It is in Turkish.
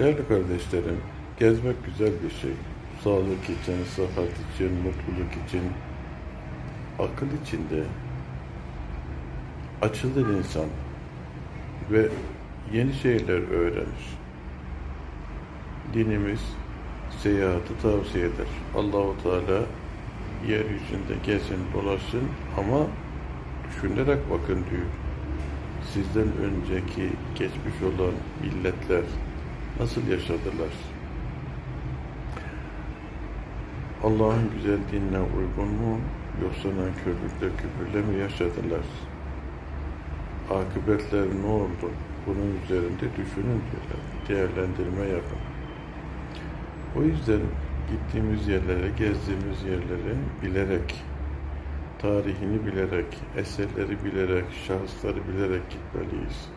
Değerli kardeşlerim, gezmek güzel bir şey. Sağlık için, sıhhat için, mutluluk için, akıl için de açılır insan ve yeni şeyler öğrenir. Dinimiz seyahati tavsiye eder. Allahu Teala yeryüzünde gezin, dolaşın ama düşünerek bakın diyor. Sizden önceki geçmiş olan milletler nasıl yaşadılar? Allah'ın güzel dinine uygun mu yoksa nankörlükle küfürle mi yaşadılar? Akıbetler ne oldu? Bunun üzerinde düşünün diyorlar. Değerlendirme yapın. O yüzden gittiğimiz yerlere, gezdiğimiz yerlere bilerek, tarihini bilerek, eserleri bilerek, şahısları bilerek gitmeliyiz.